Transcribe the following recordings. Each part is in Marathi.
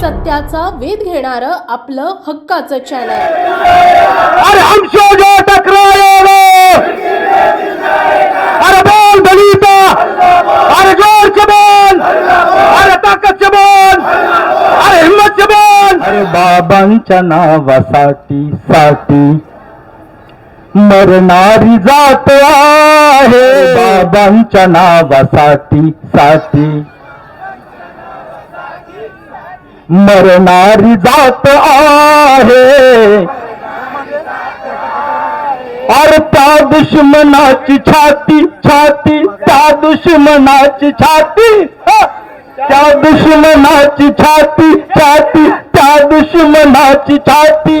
सत्याचा वेध घेणारं आपलं हक्काचं चॅनल अरे हमशो जो टकराएगा। अरे बोल दलिता। अरे जोर से बोल। अरे ताकद से बोल। अरे हिम्मत से बोल। अरे बाबांच्या नावासाठी साठी मरणारी जात आहे. बाबांच्या नावासाठी साठी. मरणारी जात आहे. अर त्या दुश्मनाची छाती छाती त्या दुश्मनाची छाती त्या दुश्मनाची छाती छाती त्या दुश्मनाची छाती.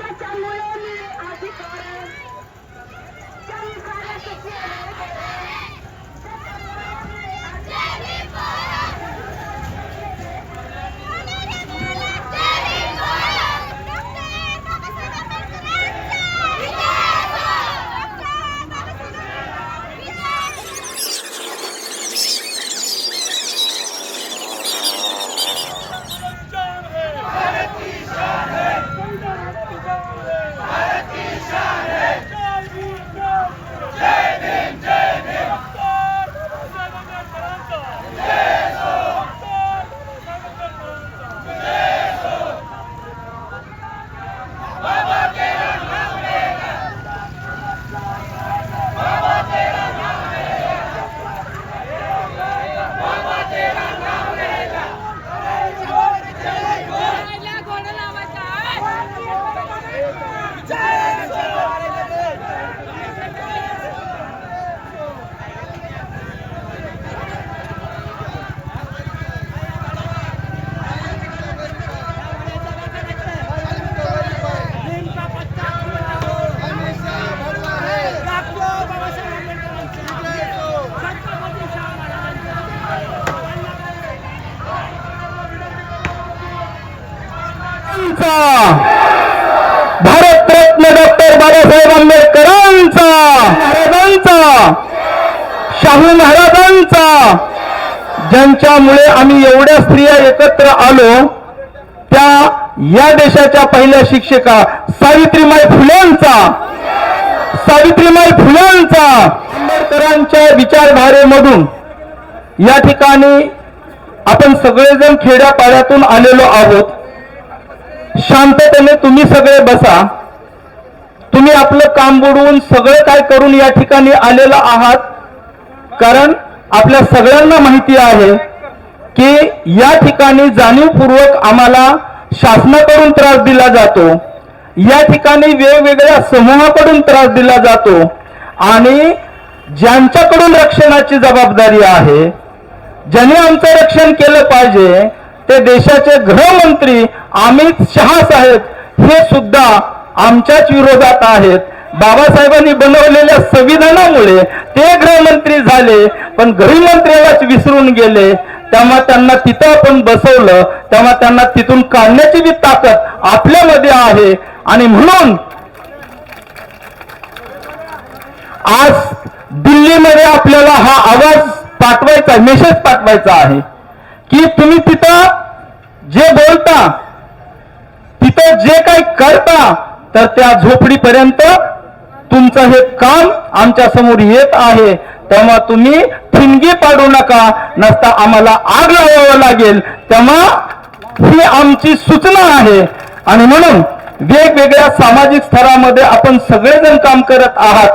ज्याच्यामुळे मी अधिकार संसाराचं शाहू महाराजांचा ज्यांच्यामुळे आम्ही एवढ्या स्त्रिया एकत्र आलो त्या या देशाच्या पहिल्या शिक्षिका सावित्रीमाई फुलेंचा सावित्रीमाई फुलेंचा आंबेडकरांच्या विचारधारेमधून. या ठिकाणी आपण सगळेजण खेड्यापाड्यातून आलेलो आहोत. शांततेने तुम्ही सगळे बसा. तुम्ही आपलं काम बुडवून सगळं काय करून या ठिकाणी आलेला आहात? कारण आपल्या सगळ्यांना माहिती आहे की या ठिकाणी जाणीवपूर्वक आम्हाला शासनाकडून त्रास दिला जातो. या ठिकाणी वेगवेगळ्या समूहाकडून त्रास दिला जातो. आणि ज्यांच्याकडून रक्षणाची जबाबदारी आहे ज्यांनी आमचं रक्षण केलं पाहिजे ते देशाचे गृहमंत्री अमित शहा साहेब हे सुद्धा आमच्याच विरोधात आहेत. बाबासाहेबांनी बनवलेल्या संविधानामुळे ते गृहमंत्री झाले पण गृहमंत्र्यालाच विसरून गेले. तेव्हा त्यांना तिथं आपण बसवलं तेव्हा त्यांना तिथून काढण्याची जी ताकद आपल्यामध्ये आहे. आणि म्हणून आज दिल्लीमध्ये आपल्याला हा आवाज पाठवायचा मेसेज पाठवायचा आहे. की तुम्ही तिथं जे बोलता तिथं जे काही करता तर त्या झोपडीपर्यंत तुमचं हे काम आमच्यासमोर येत आहे. तेव्हा तुम्ही ठिणगी पाडू नका. नसता आम्हाला आग लावावं लागेल. तेव्हा ही आमची सूचना आहे. आणि म्हणून वेगवेगळ्या सामाजिक स्तरामध्ये आपण सगळेजण काम करत आहात.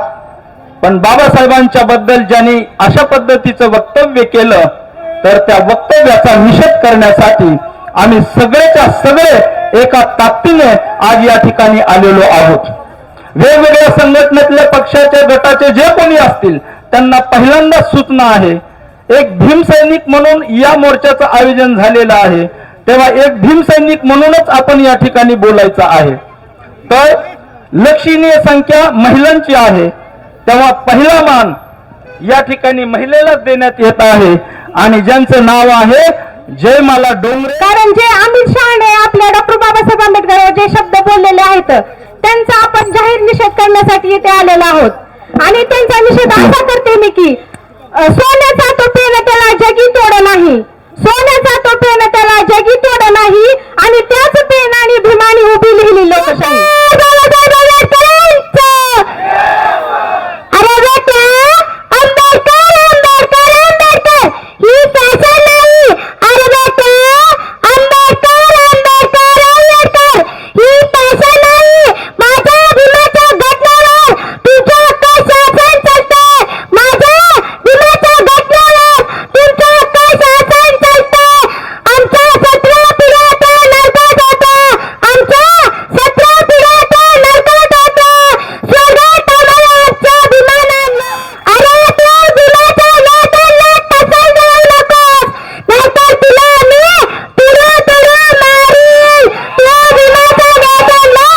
पण बाबासाहेबांच्या बद्दल ज्यांनी अशा पद्धतीचं वक्तव्य केलं तर त्या वक्तव्याचा निषेध करण्यासाठी आम्ही सगळेच्या सगळे एका ताकदीने आज या ठिकाणी आलेलो आहोत. वेगवेगळ्या संघटनेतल्या पक्षाचे गटाचे जे कोणी असतील त्यांना पहिल्यांदा सूचना आहे. एक भीमसैनिक म्हणून या मोर्चाचं आयोजन झालेलं आहे. तेव्हा एक भीमसैनिक म्हणूनच आपण या ठिकाणी बोलायचं आहे. तर लक्षणीय संख्या महिलांची आहे. तेव्हा पहिला मान या ठिकाणी महिलेलाच देण्यात येत आहे. आणि ज्यांचं नाव आहे जयमाला डोंगरे. कारण जे अमित शहाने आपल्या डॉक्टर बाबासाहेब आंबेडकर जे शब्द बोललेले आहेत त्यांचा आपण जाहीर निषेध करण्यासाठी इथे आलेलो आहोत. आणि त्यांचा निषेध असा करते मी की सोन्याचा तो पेन त्याला जगी तोड नाही. सोन्याचा तो पेन त्याला जगी तोड नाही. आणि त्याच पेन आणि भीमाने उभी लिहिली लोकशाही अरे बेटा आंबेडकर आंबेडकर आंबेडकर ही फॅशन नाही अरे बेटा आंबेडकर आंबेडकर आंबेडकर ही फॅशन नाही माझ्या भीमाच्या घटनेवर तुझ्या कशासन चालते माझ्या भीमाच्या घटनेवर तुमचं कशासन चालते आमच्या सतरा पिढ्याचा नरकात होता आमच्या सतरा पिढ्याचा नरकात होता स्वर्गात आम्हाला आमच्या विमानानं अरे तू विमाचा लोकांना टसल जाऊ नकोस नाहीतर तुला मी तुला तुला मारील तू विमाचा लोकांना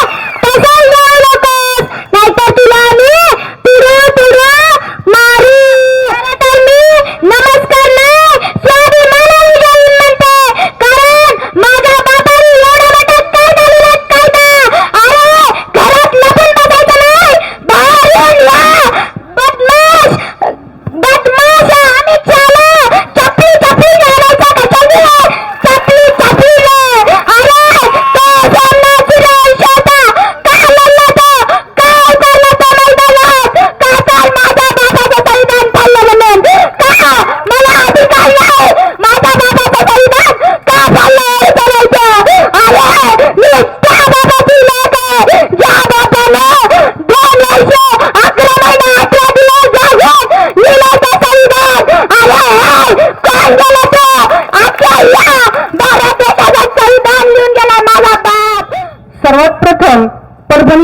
टसल जाऊ नकोस नाहीतर तुला मी तुला तुला मारील खरं तर मी नमस्कार नाही स्वाभिमानाने जाईन म्हणते कारण माझ्या बापाने एवढा मोठा कायदा लिहिलात कायदा अरे घरात लपून बसायचं नाही बाहेर येऊन या बदमाश बदमाश अमित शहाला चपली चपली घालायचा कशाने चपली चपली अरे तो सोन्याची राईश होता का लढला तो काय झालं तो मैदानात का काल माझ्या बाबाचं बलिदान पडलं म्हणून का मला अधिकार नाही माझ्या बाबाचं बलिदान का पडलं हे करायचं अरे मी त्या बाबाची लोक आहे ज्या बाबानं दोन वर्ष अकरा महिने अकरा दिवस जागून लिहिलं ते संविधान अरे कोण गेला तो अख्ख्या या भारत देशाचं संविधान लिहून गेला माझा बाप सर्वात प्रथम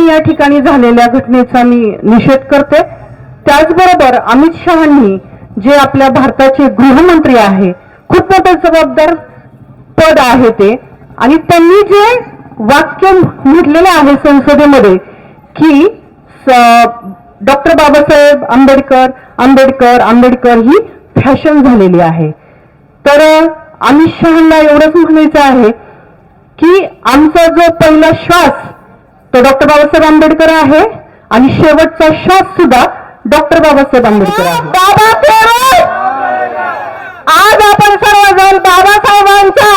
या ठिकाणी झालेल्या घटनेचा मी निषेध करते त्याचबरोबर अमित शहानी जे आपल्या भारताचे गृहमंत्री आहे खूप मोठे जबाबदार पद आहे ते आणि त्यांनी जे वाक्य म्हटलेले आहे संसदेमध्ये की डॉक्टर बाबासाहेब आंबेडकर आंबेडकर आंबेडकर ही फॅशन झालेली आहे. तर अमित शहाना एवढंच म्हणायचं आहे की आमचा जो पहिला श्वास तो डॉक्टर बाबासाहेब आंबेडकर आहे आणि शेवटचा श्वास सुद्धा डॉक्टर बाबासाहेब आंबेडकर आहे. बाबा आज आपण सर्वजण बाबासाहेबांचा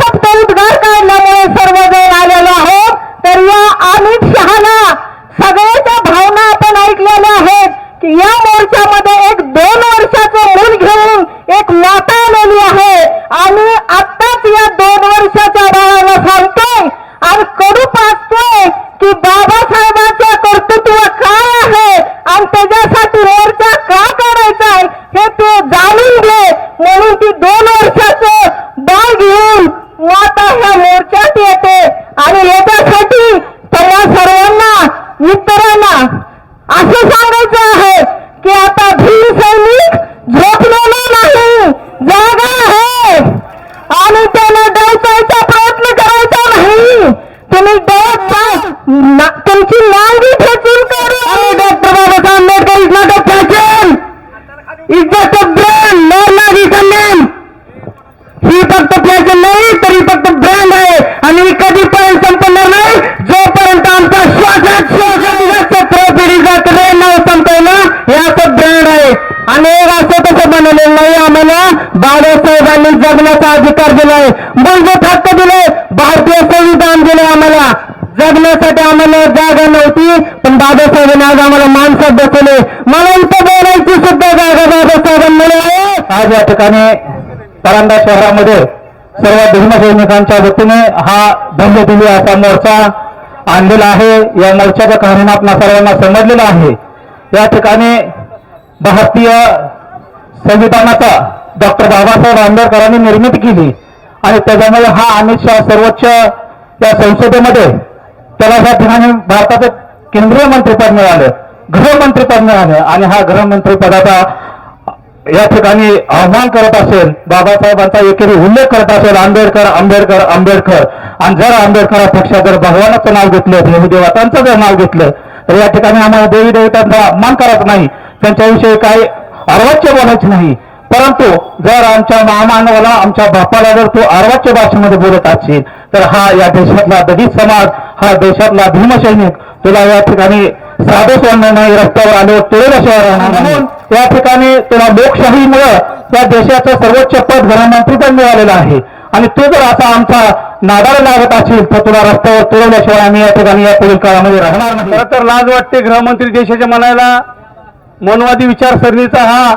फक्त उद्गार काढल्यामुळे सर्वजण आलेलो आहोत. तर या अमित शहाना सगळ्याच्या भावना आपण ऐकलेल्या आहेत की या मोर्चामध्ये एक दोन वर्षाचं मूल घेऊन एक माता आलेली आहे. आणि आत्ताच या दोन वर्षाच्या बाळाला सांगतोय आणि की बाबासाहेबांचं कर्तृत्व काय आहे? आणि त्याच्यासाठी मोर्चा का करायचा आहे? हे ते जाणून घे. म्हणून ती दोन वर्षाचं बाळ घेऊन माता ह्या मोर्चात येते. आणि याच्यासाठी त्यांना सर्वांना मित्र असं सांगायचं आहे की आता भीम सैनिक झोपलेला नाही जागा आहे आणि त्याला डवचायचा प्रयत्न करायचा नाही तुम्ही डवचा ना- तुमची नांगी ठेचून करू आणि doctor Babasaheb Ambedkar is not a fashion is just a brand no Nagi comment अनेक असं तसं बनवलेलं नाही बाबासाहेबांनी जगण्याचा अधिकार दिलाय. मूलभूत हक्क दिले भारतीय संविधान दिले आम्हाला. जगण्यासाठी आम्हाला जागा नव्हती पण बाबासाहेबांनी आज आम्हाला माणसात बसवले मला इथं बोलायची सुद्धा जागा बाबासाहेबांमुळे आहे. आज या ठिकाणी परांडा शहरामध्ये सर्व धर्मसैनिकांच्या वतीने हा धन्य दिली असा मोर्चा आणलेला आहे. या मोर्चाच्या कारण आपणा सर्वांना समजलेलं आहे. या ठिकाणी भारतीय संविधानाचा डॉक्टर बाबासाहेब आंबेडकरांनी निर्मिती केली. आणि त्याच्यामुळे हा अमित शहा सर्वोच्च या संसदेमध्ये त्याला या ठिकाणी भारताचं केंद्रीय मंत्रीपद मिळालं. गृहमंत्रीपद मिळालं. आणि हा गृहमंत्रीपदाचा या ठिकाणी आव्हान करत असेल बाबासाहेबांचा एकेरी उल्लेख करत असेल आंबेडकर आंबेडकर आंबेडकर. आणि जर आंबेडकरापेक्षा जर भगवानाचं नाव घेतलं देवी देवतांचं जर नाव घेतलं तर या ठिकाणी आम्हाला देवी देवतांचा अपमान करत नाही. त्यांच्याविषयी काही अर्वाच्य बोलायचे नाही. परंतु जर आमच्या महामानवाला आमच्या बापाला जर तू अर्वाच्य भाषेमध्ये बोलत असशील तर हा या देशातला दलित समाज हा देशातला भीमसैनिक तुला या ठिकाणी साधं सोडणार नाही रस्त्यावर आलो तुळेल्याशिवाय राहणार म्हणून या ठिकाणी तुला लोकशाहीमुळं या देशाचं सर्वोच्च पद गृहमंत्रीपद मिळालेलं आहे. आणि तू जर असा आमचा नादाला लागत असेल तर तुला रस्त्यावर तुळवल्याशिवाय आम्ही या ठिकाणी या पुढील काळामध्ये राहणार नाही. तर लाज वाटते गृहमंत्री देशाच्या मनाला. मनवादी विचारसरणीचा हा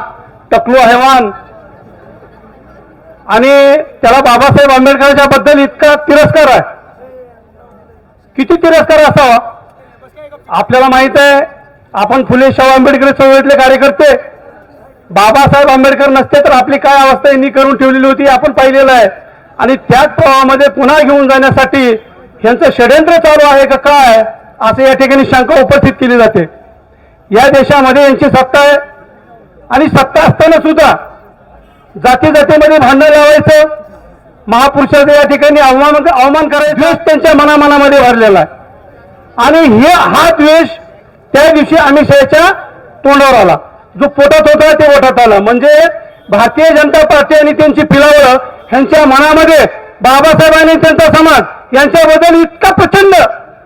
टकलू हैवान आणि त्याला बाबासाहेब आंबेडकरांच्या बद्दल इतका तिरस्कार आहे. किती तिरस्कार असावा? आपल्याला माहीत आहे आपण फुले शाहू आंबेडकर चळवळीतले कार्यकर्ते. बाबासाहेब आंबेडकर नसते तर आपली काय अवस्था यांनी करून ठेवलेली होती आपण पाहिलेलं आहे. आणि त्याच प्रवाहामध्ये पुन्हा घेऊन जाण्यासाठी यांचं षडयंत्र चालू आहे का काय असं या ठिकाणी शंका उपस्थित केली जाते. या देशामध्ये यांची सत्ता आहे. आणि सत्ता असताना सुद्धा जाती जातीमध्ये भांडण लावायचं महापुरुषाचं या ठिकाणी अवमान अवमान करायचं त्यांच्या मनामनामध्ये भरलेला आहे. आणि हे हा द्वेष त्या दिवशी अमित शहाच्या तोंडावर आला. जो पोटात होता ते ओठात आला. म्हणजे भारतीय जनता पार्टी आणि त्यांची फिरावळं ह्यांच्या मनामध्ये बाबासाहेब आणि त्यांचा समाज यांच्याबद्दल इतका प्रचंड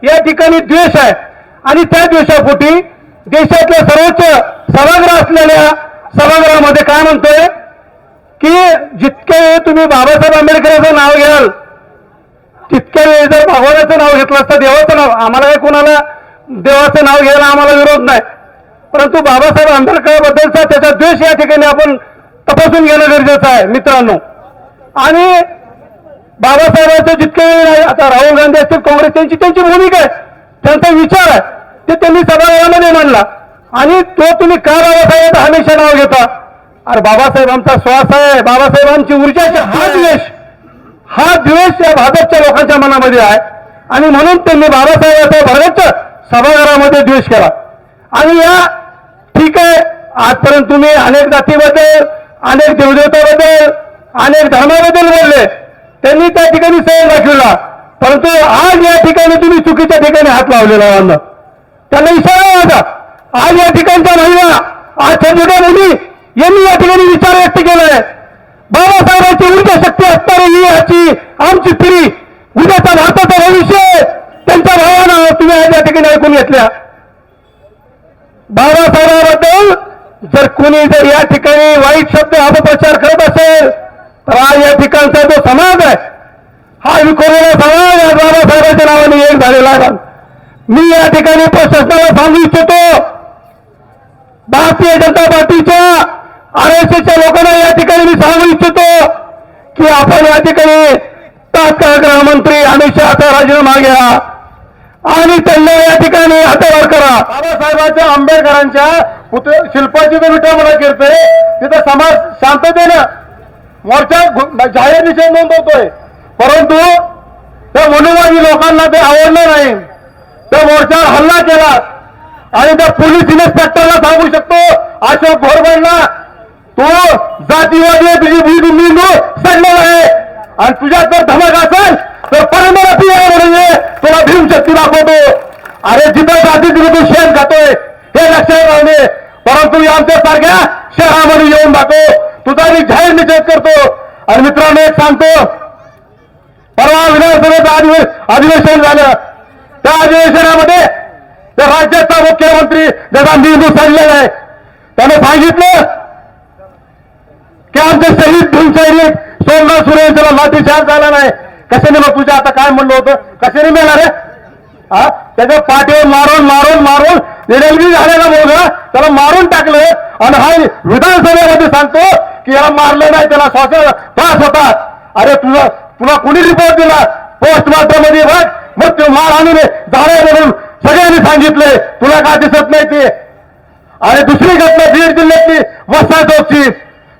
या ठिकाणी द्वेष आहे. आणि त्या द्वेषापोटी देशातल्या सर्वोच्च सभागृह असलेल्या सभागृहामध्ये काय म्हणतोय? की जितके वेळ तुम्ही बाबासाहेब आंबेडकरांचं नाव घ्याल तितक्या वेळी जर भगवानाचं नाव घेतलं असतं देवाचं नाव आम्हाला काही कोणाला देवाचं नाव घ्यायला आम्हाला विरोध नाही. परंतु बाबासाहेब आंबेडकरांबद्दलचा त्याचा द्वेष या ठिकाणी आपण तपासून घेणं गरजेचं आहे मित्रांनो. आणि बाबासाहेबांचं जितके वेळ आहे आता राहुल गांधी असतील काँग्रेस त्यांची त्यांची भूमिका आहे. त्यांचा विचार आहे. ते त्यांनी सभागृहामध्ये मांडला. आणि तो तुम्ही का बाबासाहेब हमेशा नाव घेता? अरे बाबासाहेब आमचा श्वास आहे. बाबासाहेब आमची ऊर्जा. हा द्वेष. हा द्वेष या भाजपच्या लोकांच्या मनामध्ये आहे. आणि म्हणून त्यांनी बाबासाहेबांचा भरगच्च सभागृहामध्ये द्वेष केला. आणि या ठीक आहे. आजपर्यंत तुम्ही अनेक जातीबद्दल अनेक देवदेवताबद्दल अनेक धर्माबद्दल बोलले. त्यांनी त्या ठिकाणी संयम दाखविला परंतु आज या ठिकाणी तुम्ही चुकीच्या ठिकाणी हात लावलेला आहे. त्यांना इशारा होता आज या ठिकाणच्या महिला आज छोट्या मुली यांनी या ठिकाणी विचार व्यक्त केलाय. बाबासाहेबांची ऊर्जा शक्ती असणारी ही याची आमची पिढी उद्याचा भारताचं भविष्य त्यांच्या भावानं तुम्ही आज या ठिकाणी ऐकून घेतल्या. बाबासाहेबांबद्दल जर कोणी जर या ठिकाणी वाईट शब्द अपप्रचार करत असेल तर आज या ठिकाणचा जो समाज आहे हा विखुरलेला समाज आज बाबासाहेबांच्या नावाने एक झालेला आहे. मी या ठिकाणी प्रशासनाला सांगू इच्छितो भारतीय जनता पार्टीच्या आर एस एसच्या लोकांना या ठिकाणी मी सांगू इच्छितो की आपण या ठिकाणी तात्काळ गृहमंत्री अमित शहाचा राजीनामा घ्या आणि त्यांना या ठिकाणी हातावर करा. बाबासाहेबांच्या आंबेडकरांच्या पुतळ शिल्पाची जर विठा मला करते तिथं समाज शांततेनं मोर्चा जाहीर निषेध नोंदवतोय. परंतु त्या मनुवादी लोकांना ते आवडलं नाही. त्या मोर्चावर हल्ला केला. आणि त्या पोलीस इन्स्पेक्टरला सांगू शकतो अशोक घोरबडला तो जातीवादी तुझी भूमी मेंदू सडलेला आहे. आणि तुझ्यात जर धमक असेल तर परंपरा ती आहे म्हणजे तुला भीमशक्ती दाखवतो. अरे जिथं जाती तिथे तू शेण खातोय हे लक्षात राहणे परंतु आमच्या सारख्या शहरामध्ये येऊन दाखव तुझा मी जाहीर निषेध करतो. आणि मित्रांनो एक सांगतो. परवा विधानसभेचं अधिवेशन झालं. त्या अधिवेशनामध्ये त्या राज्याचा मुख्यमंत्री ज्याचा मेंदू सडलेला आहे त्याने सांगितलं की आमचे शहीद भीम सैनिक सोमनाथ सुरे यांच्याला लाठीचार्ज झाला नाही. कशाने मग तुझ्या आता काय म्हणलं होतं? कशाने मिळणार रे हा? त्याच्या पाठीवर मारून मारून मारून निलंगी झालेला मुलगा त्याला मारून टाकलं आणि हा विधानसभेमध्ये सांगतो की याला मारलं नाही त्याला श्वास त्रास होता. अरे तुला तुला कुणी रिपोर्ट दिला? पोस्टमार्टममध्ये बघ. मग ते मार आणून झालंय म्हणून सगळ्यांनी सांगितले. तुला काय दिसत नाही ते? आणि दुसरी घटना बीड जिल्ह्यातली वस्ता चौकची.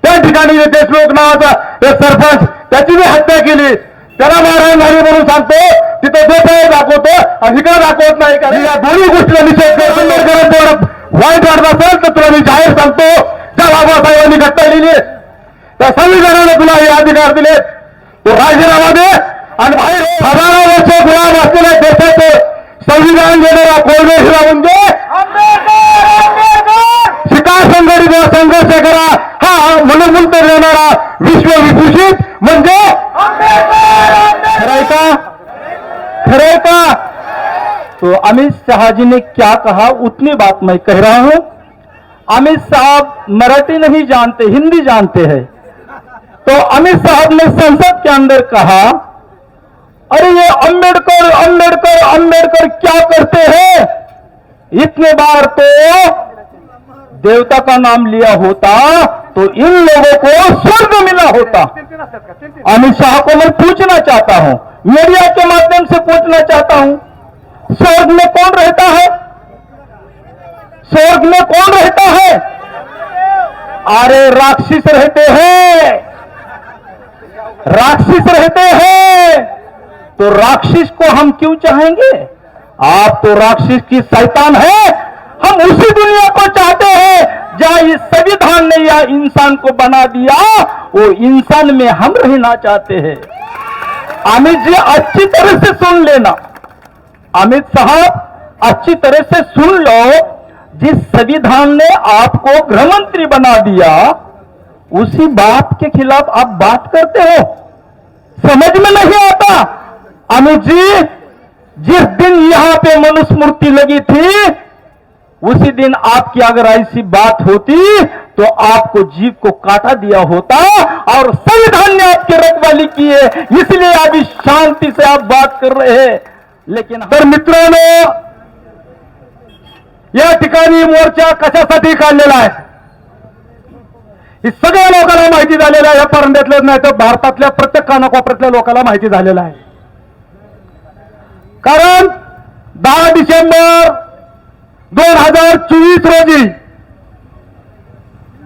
त्या ठिकाणी जे देशमुख नावाचा एक सरपंच त्याची मी हत्या केली. त्याला मारहाण झाली म्हणून सांगतो तिथं देशावर दाखवतो आणि इकडे दाखवत नाही कारण या दोन्ही गोष्टीला निषेध करतो वाईट वाटत असेल तर तुला मी जाहीर सांगतो. त्या बाबासाहेबांनी घटना लिहिली. त्या संविधानाने तुला हे अधिकार दिले तो राजीनामा दे आणि हजारो वर्ष गुलाम असलेल्या देशाचं संविधान देणारा कोरडे म्हणजे शिकार संघटित संघर्ष करा. हा मनोमुक्त देणारा विश्वविभूषित म्हणजे खरंय का? खरंय का? तो अमित शाह ने क्या कहा उतनी बात मैं कह रहा हूं। अमित साहब मराठी नहीं जानते हिंदी जानते हैं। तो अमित साहब ने संसद के अंदर कहा अरे ये अंबेडकर अंबेडकर अंबेडकर क्या करते हैं? इतने बार तो देवता का नाम लिया होता तो इन लोगों को स्वर्ग मिला होता। अमित शाह को मैं पूछना चाहता हूँ, मीडिया के माध्यम से पूछना चाहता हूँ, स्वर्ग में कौन रहता है? स्वर्ग में कौन रहता है? अरे राक्षस रहते हैं। राक्षस रहते हैं। तो राक्षस को हम क्यों चाहेंगे? आप तो राक्षस की शैतान है। हम उसी दुनिया को चाहते हैं। जहाँ इस संविधान ने या इंसान को बना दिया, वो इंसान में हम रहना चाहते हैं। अमित जी, अच्छी तरह से सुन लेना। अमित साहब, अच्छी तरह से सुन लो। जिस संविधान ने आपको गृहमंत्री बना दिया, उसी बात के खिलाफ आप बात करते हो। समझ में नहीं आता। अमित जी जिस दिन यहाँ पे मनुस्मृति लगी थी, उसी दिन आपकी अगर ऐसी बात होती तो आपको जीव को काटा दिया होता और संविधान ने आपकी रखवाली की है इसलिए अभी शांति से आप बात कर रहे हैं। लेकिन तर मित्रांनो या ठिकाणी मोर्चा कशासाठी काढलेला आहे हे? सगळ्या लोकांना माहिती झालेलं आहे तर भारतातल्या प्रत्येक कानाकोपऱ्यातल्या लोकांना माहिती आहे. कारण दहा डिसेंबर दोन हजार चोवीस रोजी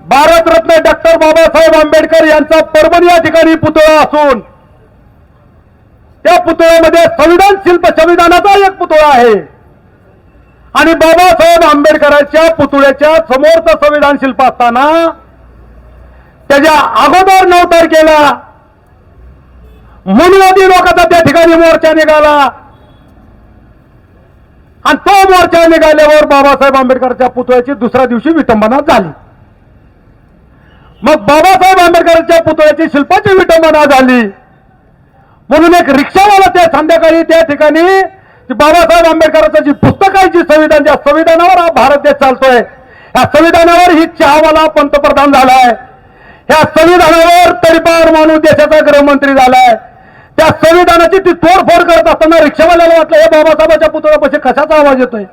भारतरत्न डॉक्टर बाबासाहेब आंबेडकर यांचा परभणी या ठिकाणी पुतळा असून त्या पुतळ्यामध्ये संविधान शिल्प संविधानाचा एक पुतळा आहे. आणि बाबासाहेब आंबेडकरांच्या पुतळ्याच्या समोरचं संविधान शिल्प असताना त्याच्या अगोदर नऊ तारखेला मनुवादी लोकांचा त्या ठिकाणी मोर्चा निघाला. आणि तो मोर्चा निघाल्यावर बाबासाहेब आंबेडकरच्या पुतळ्याची दुसऱ्या दिवशी विटंबना झाली. मग बाबासाहेब आंबेडकरांच्या पुतळ्याची शिल्पाची विटंबना झाली. म्हणून एक रिक्षावाला त्या संध्याकाळी त्या ठिकाणी बाबासाहेब आंबेडकरांचं जी पुस्तक आहे जी संविधान ज्या संविधानावर हा भारत देश चालतोय या संविधानावर ही चहावाला पंतप्रधान झालाय. ह्या संविधानावर तरीपार माणूस देशाचा गृहमंत्री झालाय. त्या संविधानाची ती तोडफोड करत असताना रिक्षावाल्याला वाटलं हे बाबासाहेबाच्या पुतळ्यापाशी कशाचा आवाज येतोय?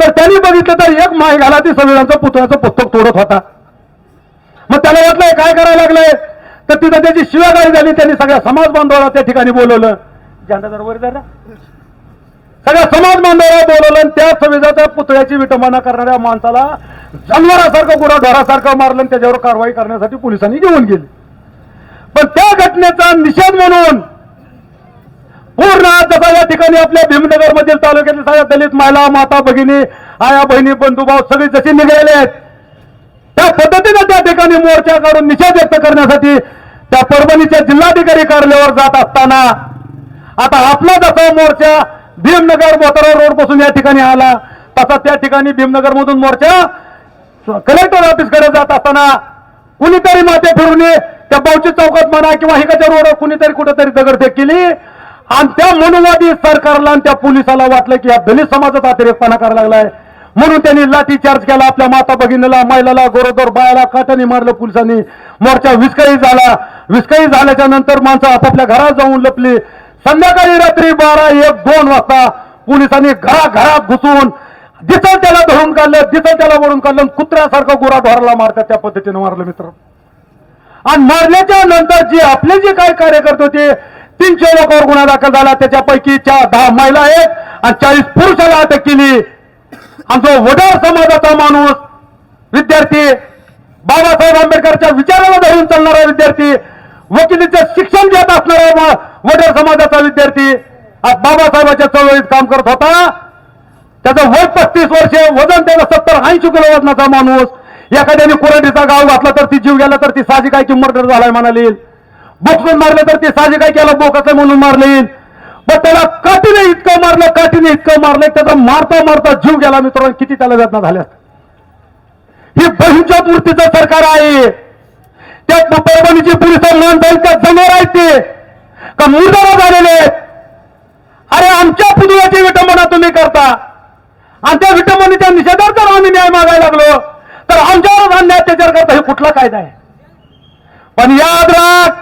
तर त्यांनी बघितलं तर एक माय घाला ती संविधानचा पुतळ्याचं पुस्तक तोडत होता. मग त्याला वाटलंय काय करायला लागलंय? तर तिथं त्याची शिवागाडी झाली त्यांनी सगळ्या समाज बांधवाला त्या ठिकाणी बोलवलं. झेंडा दरवर वर सगळ्या समाज बांधवाला बोलवलं आणि त्या संविधानाच्या पुतळ्याची विटंबना करणाऱ्या माणसाला जनावरासारखं गुन्हा ढोरासारखं मारलं आणि त्याच्यावर कारवाई करण्यासाठी पोलिसांनी घेऊन गेली. पण त्या घटनेचा निषेध म्हणून पूर्ण जसा या ठिकाणी आपल्या भीमनगर मधील तालुक्यातील सगळ्या दलित महिला माता भगिनी आया बहिणी बंधुभाव सगळे जसे निघालेले आहेत त्या पद्धतीने त्या ठिकाणी मोर्चा काढून निषेध व्यक्त करण्यासाठी त्या परभणीच्या जिल्हाधिकारी कार्यालयावर जात असताना आता आपला जसा मोर्चा भीमनगर मोतारा रोडपासून या ठिकाणी आला तसा त्या ठिकाणी भीमनगर मधून मोर्चा कलेक्टर ऑफिसकडे जात असताना कुणीतरी माते फिरून त्या बावची चौकात म्हणा किंवा हिकाच्या रोडवर कुणीतरी कुठेतरी दगडफेक केली. आणि त्या मनुवादी सरकारला आणि त्या पोलिसाला वाटलं की या दलित समाजाचा अतिरेकपणा करायला लागलाय. म्हणून त्यांनी लाठीचार्ज केला आपल्या माता भगिनीला महिलाला गोरोदर बायाला काटाने मारलं पोलिसांनी. मोर्चा विस्कळीत झाला. विस्कळीत झाल्याच्यानंतर माणसं आपापल्या घरात जाऊन लपली. संध्याकाळी रात्री बारा एक दोन वाजता पोलिसांनी घराघरात घुसून दिसल त्याला धरून काढलं दिसल त्याला वळून काढलं कुत्र्यासारखं गोरा ढोराला मारतात त्या पद्धतीने मारलं मित्र आणि मारल्याच्या नंतर जे आपले जे काही कार्यकर्ते होते तीनशे लोकांवर गुन्हा दाखल झाला. त्याच्यापैकी चार दहा महिला आहेत आणि चाळीस पुरुषाला अटक केली. आमचा वडार समाजाचा माणूस विद्यार्थी बाबासाहेब आंबेडकरच्या विचाराला धरून चालणारा विद्यार्थी वकिलीचं शिक्षण घेत असणारा मा- वडार समाजाचा विद्यार्थी आज बाबासाहेबाच्या चळवळीत काम करत होता. त्याचं वय पस्तीस वर्ष वजन त्याला सत्तर ऐंशी किलो वजनाचा माणूस एखाद्याने कोरडीचा गाव घातला तर ती जीव गेला तर ती साजी काय की मर्डर झालाय म्हणाली बोक्सून मारलं तर ती साजी काय केलं बोकाचं म्हणून मारली पण त्याला काठीने इतकं मारलं काठीने इतकं मारलं त्याचा मारता मारता जीव गेला मित्रांनो किती त्याला वेदना झाल्या. ही बहिणच्या मूर्तीचं सरकार आहे. त्या परभणीची पोलीस माणसं त्या जमर आहेत ते. का मुर्दारा झालेले आहेत? अरे आमच्या पुतळ्याची विटंबना तुम्ही करता. आणि त्या विटंबनेच्या निषेधार्थ आम्ही न्याय मागायला लागलो. तर आमच्यावरच अन्याय अत्याचार करता हे कुठला कायदा आहे? पण याद राख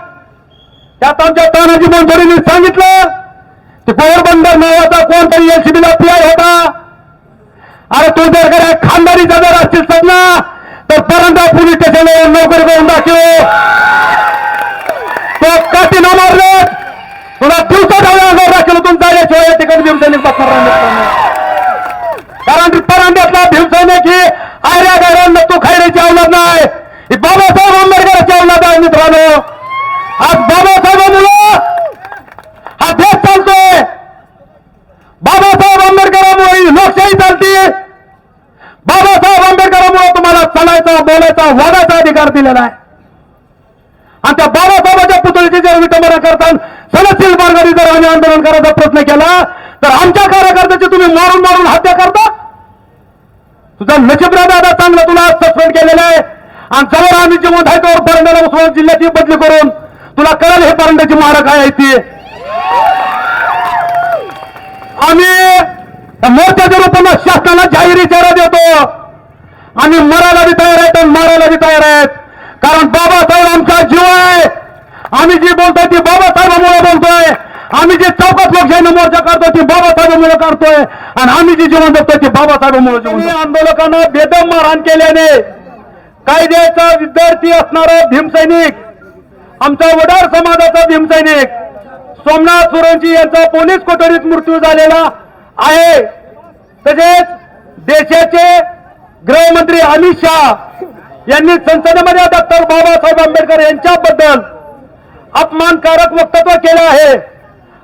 त्यात आमच्या तानाजी मंजुरीने सांगितलं की पोरबंदर नावाचा कोणतरी एलसीबीला पीआय होता. अरे तू जर काय खानदारी जर असतील सजना तर परंदा पोलीस स्टेशनला नोकरी करून दाखव. तो काठी न मारले. तुला दिवसा डावला दाखल तुमचा याशिवाय तिकडे दिवसाने बसणार नाही. कारण की परांड्यातला भीमसैनिक ही आर्या गाड्यांना तू खैरेची अवलंब नाही. ही बाबासाहेब आंबेडकरांची अवलंब आहे मित्रांनो. आज बाबासाहेबांमुळं हा देश चालतोय. बाबासाहेब आंबेडकरांमुळे ही लोकशाही चालते. बाबासाहेब आंबेडकरांमुळे तुम्हाला चालायचा बोलायचा वागायचा अधिकार दिलेला आहे. आणि त्या बाबासाहेबांच्या पुतळीची जर विटंबना करताना सनदशील मार्गाने जर आम्ही आंदोलन करायचा प्रयत्न केला तर आमच्या कार्यकर्त्याची तुम्ही मारून मारून हत्या करता तुझा नशीबरा दादा चांगला तुला सस्पेंड केलेला आहे. आणि जवळ आम्ही जेव्हा आहे तोवर परंड्याला उस्मान जिल्ह्याची बदली करून. तुला कळेल हे परंड्याची मारक काय आहे ती. आम्ही मोर्चाच्या रूपानं शासनाला जाहीर इशारा देतो आम्ही मरायला बी तयार आहेत आणि मारायला बी तयार आहेत. कारण बाबासाहेब आमचा जीव आहे. आम्ही जी बोलतोय ती बाबासाहेबामुळे बोलतोय. आम्ही जे चौकात लोकशाहीनं मोर्चा काढतोय ती बाबासाहेबांमुळे काढतोय. आणि आम्ही जी जीवन जगतोय ती बाबासाहेबांमुळे जीवन. आंदोलकांना बेदम मारहाण केल्याने कायद्याचा विद्यार्थी असणारा भीमसैनिक आमचा वडार समाजाचा भीमसैनिक सोमनाथ सुरंची यांचा पोलीस कोठडीत मृत्यू झालेला आहे. तसेच देशाचे गृहमंत्री अमित शहा यांनी संसदेमध्ये डॉक्टर बाबासाहेब आंबेडकर यांच्याबद्दल अपमानकारक वक्तव्य केलं आहे.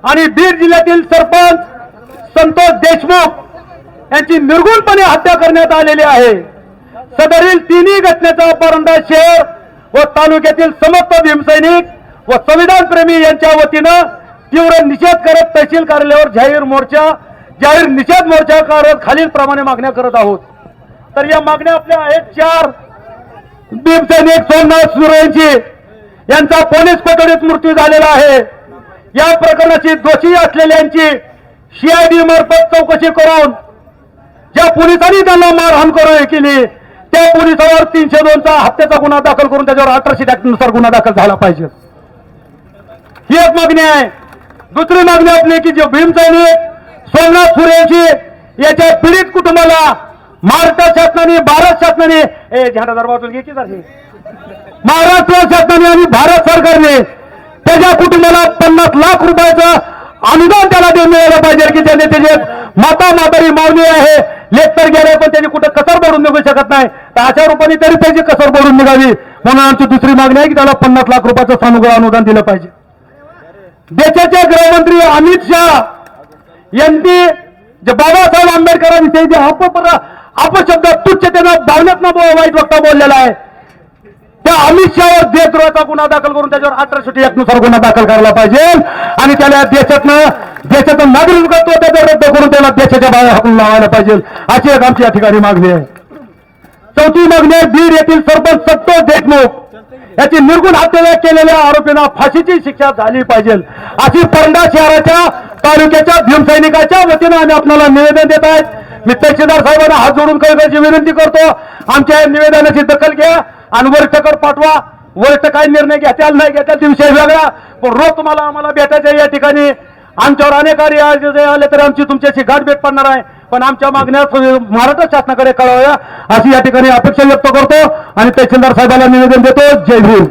आणि बीड जिल्ह्यातील सरपंच संतोष देशमुख यांची निर्गुणपणे हत्या करण्यात आलेली आहे. सदरील तिन्ही घटनेचा परंदा शहर व तालुक्यातील समस्त भीमसैनिक व संविधान प्रेमी यांच्या वतीनं तीव्र निषेध करत तहसील कार्यालयावर जाहीर मोर्चा जाहीर निषेध मोर्चा करत खालील प्रमाणे मागण्या करत आहोत. तर या मागण्या आपल्या आहेत चार. भीमसैनिक सोमनाथ सुरेंची यांचा पोलीस कोठडीत मृत्यू झालेला आहे. या प्रकरणाची दोषी असलेल्यांची सीआयडी मार्फत चौकशी करून ज्या पोलिसांनी त्यांना मारहाण करून केली त्या पोलिसावर तीनशे दोनचा हत्येचा गुन्हा दाखल करून त्याच्यावर अठराशे नुसार गुन्हा दाखल झाला पाहिजे. ही एक मागणी आहे. दुसरी मागणी आपली की जे भीमसैनिक सोमनाथ सुरेची याच्या पीडित कुटुंबाला महाराष्ट्र शासनाने भारत शासनाने ए झाडादार बाजूला महाराष्ट्र शासनाने आणि भारत सरकारने त्याच्या कुटुंबाला पन्नास लाख रुपयाचं अनुदान त्याला देऊन मिळालं पाहिजे की त्याने त्याचे माता मातारी मावणी आहे. लेख गेले पण त्याची कुठं कसर भरून निघू शकत नाही. तर अशा रूपाने तरी त्याची कसर भरून निघावी. म्हणून आमची दुसरी मागणी आहे की त्याला पन्नास लाख रुपयाचं सानुग्रह अनुदान दिलं पाहिजे. देशाचे गृहमंत्री अमित शहा यांनी जे बाबासाहेब आंबेडकरांविषयी जे अपपर अपशब्द तुच्छतेनं भावनेतनं वाईट वक्ता बोललेला आहे. त्या अमित शहावर देशद्रोहाचा गुन्हा दाखल करून त्याच्यावर अठराशे एक नुसार गुन्हा दाखल करायला पाहिजे. आणि त्याला देशातनं देशाचं नागरिकत्व त्याचं रद्द करून त्याला देशाच्या बाहेर हाकून लावायला पाहिजे. अशी एक आमची या ठिकाणी मागणी आहे. चौथी मागणी आहे बीड येथील सरपंच सत्तोष देशमुख याची निर्गुण हत्या केलेल्या आरोपींना फाशीची शिक्षा झाली पाहिजे. अशी परंडा शहराच्या तालुक्याच्या भीमसैनिकाच्या वतीनं आम्ही आपल्याला निवेदन देत आहेत. मी तहसीलदार साहेबांना हात जोडून कळकळची विनंती करतो. आमच्या निवेदनाची दखल घ्या. आणि वरिष्ठकडे पाठवा. वरिष्ठ काय निर्णय घेत्याल नाही घेत्याल ते विषय वेगळा. पण रोज तुम्हाला आम्हाला भेटायचं या ठिकाणी. आमच्यावर अनेक कार्य आले तरी आमची तुमच्याशी गाठभेट पडणार आहे. पण आमच्या मागण्या महाराष्ट्र शासनाकडे कळवाव्या अशी या ठिकाणी अपेक्षा व्यक्त करतो आणि तहसीलदार साहेबांना निवेदन देतो. जय भीम